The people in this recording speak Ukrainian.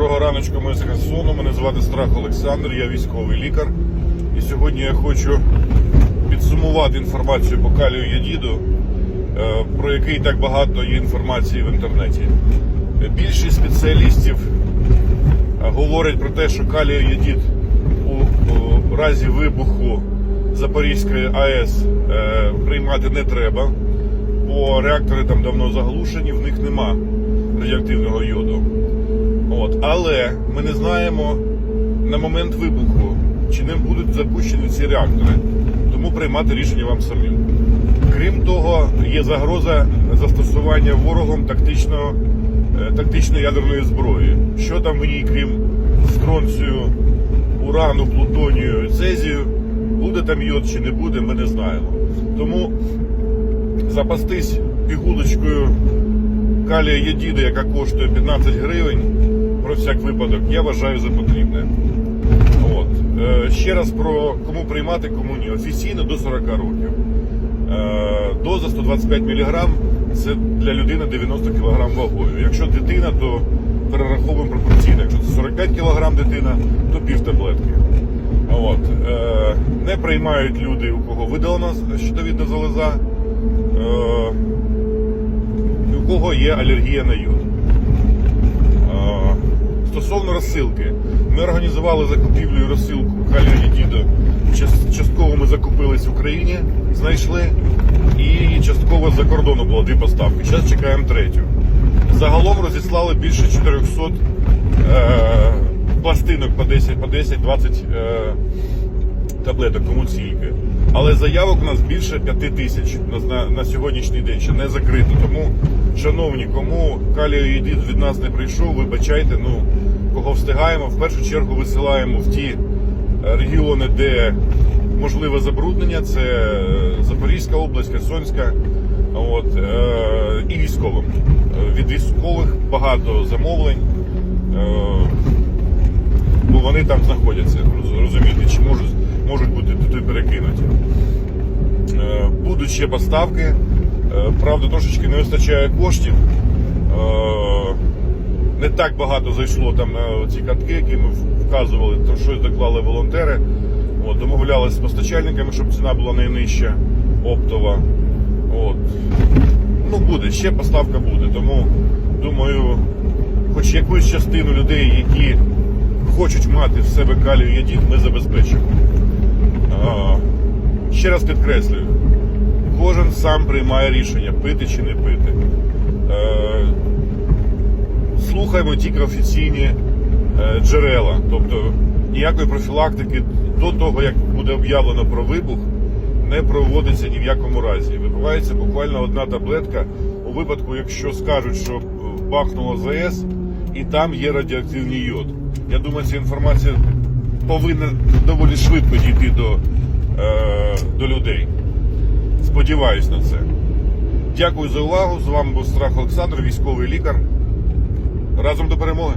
Доброго раночку, ми з Херсону. Мене звати Страх Олександр, я військовий лікар. І сьогодні я хочу підсумувати інформацію по калію Ядіду, е, про який так багато є інформації в інтернеті. Більшість спеціалістів е, говорять про те, що калію Ядід у, у разі вибуху Запорізької АЕС е, приймати не треба, бо реактори там давно заглушені, в них нема радіоактивного йоду. От, але ми не знаємо на момент вибуху, чи не будуть запущені ці реактори. Тому приймати рішення вам самим. Крім того, є загроза застосування ворогом тактичного, е, тактичної ядерної зброї. Що там в ній, крім стронцію, урану, плутонію, цезію, буде там йод чи не буде, ми не знаємо. Тому запастись пігулочкою калія єдіда, яка коштує 15 гривень, всяк випадок, я вважаю за потрібне. От. Е, ще раз про кому приймати, кому ні. Офіційно до 40 років. Е, доза 125 мг це для людини 90 кг вагою. Якщо дитина, то перераховуємо пропорційно. Якщо це 45 кг дитина, то пів таблетки. От. Е, не приймають люди, у кого видалена щитовідна залоза. Е, у кого є алергія на йод. Стосовно розсилки, ми організували закупівлю і розсилку калію Єдіду. Частково ми закупились в Україні, знайшли, і частково з-за кордону було дві поставки. Зараз чекаємо третю. Загалом розіслали більше 400 е, пластинок по 10, по 10 20 е, таблеток, кому тільки. Але заявок у нас більше 5 тисяч на, на сьогоднішній день ще не закрито. Тому, шановні, кому каліоїдит від нас не прийшов, вибачайте, ну кого встигаємо, в першу чергу висилаємо в ті е, регіони, де можливе забруднення. Це е, Запорізька область, Херсонська. От, е, і військовим. Від військових багато замовлень. Е, бо вони там знаходяться, розумієте, чи можуть, можуть бути туди перекинуті. Е, Будуть ще поставки. Е, Правда, трошечки не вистачає коштів. Е, Не так багато зайшло там на ці катки, які ми вказували, то щось доклали волонтери. От, домовлялися з постачальниками, щоб ціна була найнижча, оптова. От. Ну, буде, ще поставка буде. Тому думаю, хоч якусь частину людей, які хочуть мати в себе калію ядід, ми забезпечимо. А, ще раз підкреслюю, кожен сам приймає рішення, пити чи не пити. Е, слухаємо тільки офіційні е, джерела, тобто ніякої профілактики до того, як буде об'явлено про вибух, не проводиться ні в якому разі. Випивається буквально одна таблетка у випадку, якщо скажуть, що бахнуло ЗС, і там є радіоактивний йод. Я думаю, ця інформація повинна доволі швидко дійти до, е, до людей. Сподіваюсь на це. Дякую за увагу. З вами був Страх Олександр, військовий лікар. Разом до перемоги.